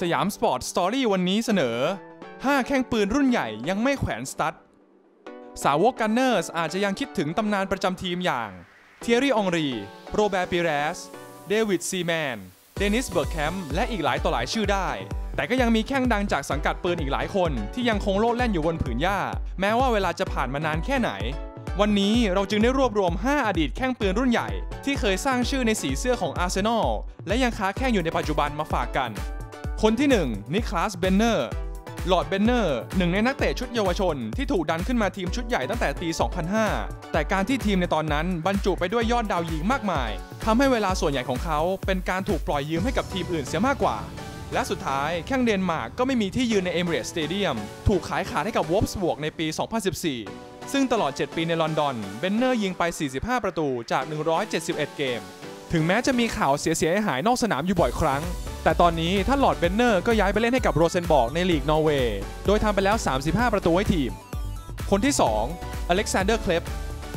สยามสปอร์ตสตอรี่วันนี้เสนอ 5 แข้งปืนรุ่นใหญ่ยังไม่แขวนสตั๊ดสาวกกันเนอร์สอาจจะยังคิดถึงตำนานประจำทีมอย่างเทียรี่องรี โรแบร์ปิเรส เดวิดซีแมน เดนิสเบิร์กแคมป์และอีกหลายต่อหลายชื่อได้ แต่ก็ยังมีแข้งดังจากสังกัดปืนอีกหลายคนที่ยังคงโลดแล่นอยู่บนผืนหญ้า แม้ว่าเวลาจะผ่านมานานแค่ไหน วันนี้เราจึงได้รวบรวม 5 อดีตแข้งปืนรุ่นใหญ่ ที่เคยสร้างชื่อในสีเสื้อของอาร์เซนอลและยังค้าแข้งอยู่ในปัจจุบันมาฝากกัน คนที่1นิคลาสเบนเนอร์ลอร์ดเบนเนอร์หนึ่งในนักเตะชุดเยาวชน ที่ถูกดันขึ้นมาทีมชุดใหญ่ตั้งแต่ปี 2005 แต่การที่ทีมในตอนนั้นบรรจุไปด้วยยอดดาวยิงมากมายทำให้เวลาส่วนใหญ่ของเขา เป็นการถูกปล่อยยืมให้กับทีมอื่นเสียมากกว่า และสุดท้ายแข้งเดนมาร์กก็ไม่มีที่ยืนในเอมิเรตสเตเดียมถูกขายขาดให้กับวอลฟส์บวกในปี 2014 ซึ่งตลอด 7 ปีในลอนดอนเบนเนอร์ยิงไป 45 ประตูจาก 171 เกม ถึงแม้จะมีข่าวเสียหายนอกสนามอยู่บ่อยครั้ง แต่ตอนนี้ท่านหลอดเบนเนอร์ก็ย้ายไปเล่นให้กับโรเซนบอร์กในลีกนอร์เวย์ โดยทำไปแล้ว 35 ประตูให้ทีม คนที่ 2 อเล็กซานเดอร์ เคลป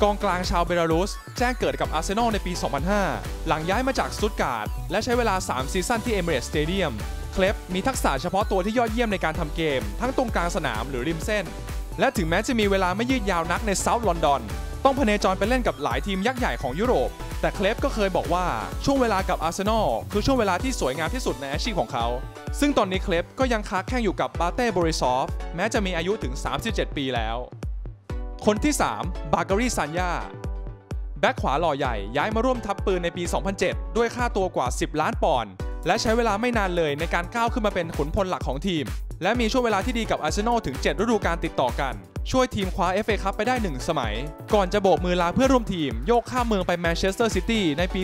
กองกลางชาวเบลารุส แจ้งเกิดกับอาร์เซนอลในปี 2005 หลังย้ายมาจากสตุตการ์ดและใช้เวลา 3 ซีซั่นที่เอมิเรตสเตเดียม เคลปมีทักษะเฉพาะตัวที่ยอดเยี่ยมในการทำเกม ทั้งตรงกลางสนามหรือริมเส้น และถึงแม้จะมีเวลาไม่ยืดยาวนักในเซาท์ลอนดอน ต้องพเนจรไปเล่นกับหลายทีมยักษ์ใหญ่ของยุโรป แต่เคลปก็เคยบอกว่าช่วงเวลากับอาร์เซนอลคือช่วงเวลาที่สวยงามที่สุดในอาชีพของเขา ซึ่งตอนนี้เคลปก็ยังค้าแข่งอยู่กับบาเต้บริซอฟแม้จะมีอายุถึง 37 ปีแล้ว คนที่ 3 บาการีซันยาแบ็คขวาหล่อใหญ่ย้ายมาร่วมทัพปืนในปี 2007 ด้วยค่าตัวกว่า 10 ล้านปอนด์และใช้เวลาไม่นานเลยในการก้าวขึ้นมาเป็นขุนพลหลักของทีม และมีช่วงเวลาที่ดีกับอาร์เซนอลถึง 7 ฤดูกาลติดต่อกัน ช่วยทีมคว้า FA คัพไปได้ 1 สมัย ก่อนจะโบกมือลาเพื่อร่วมทีม โยกข้ามเมืองไปแมนเชสเตอร์ซิตี้ในปี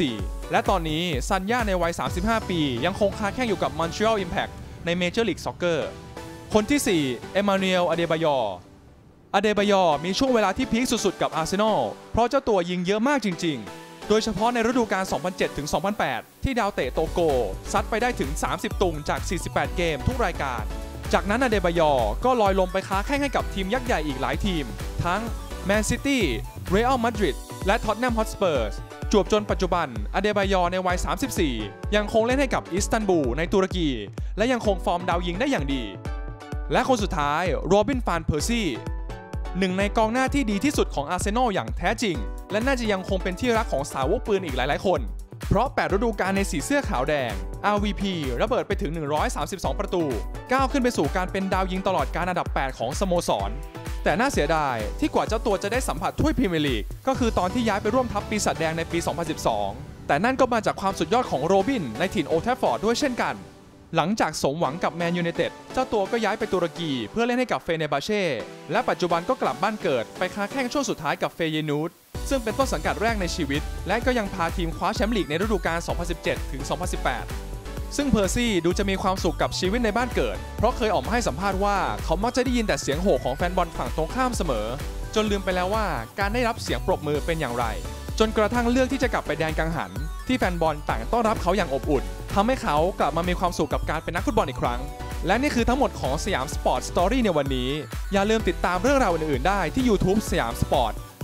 2014 และตอนนี้ซันย่าในวัย 35 ปี ยังคงค้าแข่งอยู่กับมอนทรีออลอิมแพคในเมเจอร์ลีกซ็อกเกอร์คนที่ 4 เอมานูเอลอเดบายอร์อเดบายอร์มีช่วงเวลาที่พีคสุดๆ กับอาร์เซนอล เพราะเจ้าตัวยิงเยอะมากจริง ๆ โดยเฉพาะในฤดูกาล 2007 ถึง 2008 ที่ดาวเตะโตโก ซัดไปได้ถึง 30 ตุงจาก 48 เกมทุกรายการ จากนั้นอเดบายอก็ลอยลมไปค้าแข่งให้กับทีมยักษ์ใหญ่อีกหลายทีม ทั้งแมนซิตี้เรอัลมาดริดและท็อตแนมฮอตสเปอร์สจวบจนปัจจุบันอเดบายอในวัย 34 ยังคงเล่นให้กับอิสตันบูลในตุรกี และยังคงฟอร์มดาวยิงได้อย่างดี และคนสุดท้ายโรบินฟานเพอร์ซี่หนึ่งในกองหน้าที่ดีที่สุดของอาร์เซนอลอย่างแท้จริง และน่าจะยังคงเป็นที่รักของสาวกปืนอีกหลาย ๆ คน เพราะ 8 ฤดูกาลในสีเสื้อขาวแดง RVP ระเบิดไปถึง 132 ประตู ก้าวขึ้นไปสู่การเป็นดาวยิงตลอดการอันดับ 8 ของสโมสร แต่น่าเสียดายที่กว่าเจ้าตัวจะได้สัมผัสถ้วยพรีเมียร์ลีก ก็คือตอนที่ย้ายไปร่วมทัพปีศาจแดงในปี 2012 แต่นั่นก็มาจากความสุดยอดของโรบินในถิ่นโอแทฟฟอร์ดด้วยเช่นกัน หลังจากสมหวังกับแมนยูไนเต็ดเจ้าตัวก็ย้ายไปตุรกีเพื่อเล่นให้กับเฟเนบาเช่ และปัจจุบันก็กลับบ้านเกิดไปค้าแข่งช่วงสุดท้ายกับเฟเยนูด ซึ่งเป็นต้นสังกัดแรกในชีวิต และก็ยังพาทีมคว้าแชมป์ลีกในฤดูกาล 2017 ถึง 2018 ซึ่งเพอร์ซี่ดูจะมีความสุขกับชีวิตในบ้านเกิด เพราะเคยออกมาให้สัมภาษณ์ว่า เขามักจะได้ยินแต่เสียงโห่ของแฟนบอลฝั่งตรงข้ามเสมอ จนลืมไปแล้วว่าการได้รับเสียงปรบมือเป็นอย่างไร จนกระทั่งเลือกที่จะกลับไปแดนกังหัน ที่แฟนบอลต่างต้อนรับเขาอย่างอบอุ่นทำให้เขากลับมามีความสุขกับการเป็นนักฟุตบอลอีกครั้ง และนี่คือทั้งหมดของสยามสปอร์ตสตอรี่ในวันนี้ อย่าลืมติดตามเรื่องราวอื่นๆได้ที่ YouTube สยามสปอร์ต